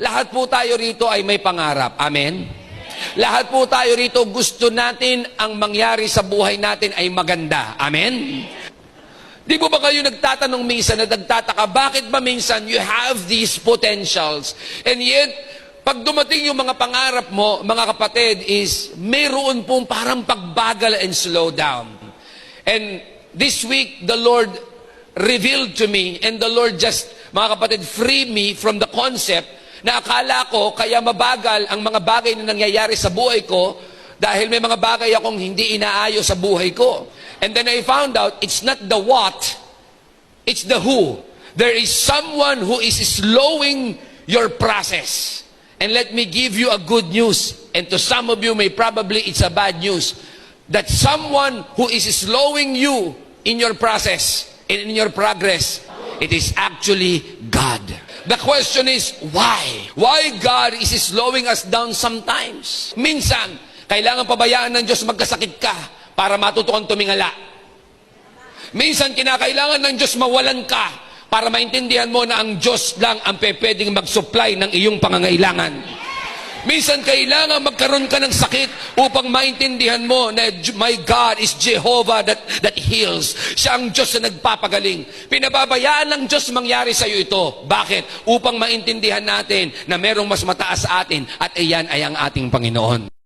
Lahat po tayo rito ay may pangarap. Amen? Lahat po tayo rito gusto natin ang mangyari sa buhay natin ay maganda. Amen? Di po ba kayo nagtatanong minsan na nagtataka, bakit ba minsan you have these potentials and yet, pag dumating yung mga pangarap mo, mga kapatid, is mayroon pong parang pagbagal and slow down. And this week, the Lord revealed to me and the Lord just, mga kapatid, free me from the concept na akala ko kaya mabagal ang mga bagay na nangyayari sa buhay ko dahil may mga bagay akong hindi inaayos sa buhay ko. And then I found out it's not the what, it's the who. There is someone who is slowing your process. And let me give you a good news. And to some of you, may probably it's a bad news. That someone who is slowing you in your process, and in your progress, it is actually God. The question is, why? Why God is slowing us down sometimes? Minsan, kailangan pabayaan ng Diyos magkasakit ka para matuto kang tumingala. Minsan, kinakailangan ng Diyos mawalan ka para maintindihan mo na ang Diyos lang ang pwedeng mag-supply ng iyong pangangailangan. Minsan, kailangan magkaroon ka ng sakit upang maintindihan mo na my God is Jehovah that, that heals. Siya ang Diyos na nagpapagaling. Pinababayaan ng Diyos mangyari sa iyo ito. Bakit? Upang maintindihan natin na merong mas mataas sa atin at iyan ay ang ating Panginoon.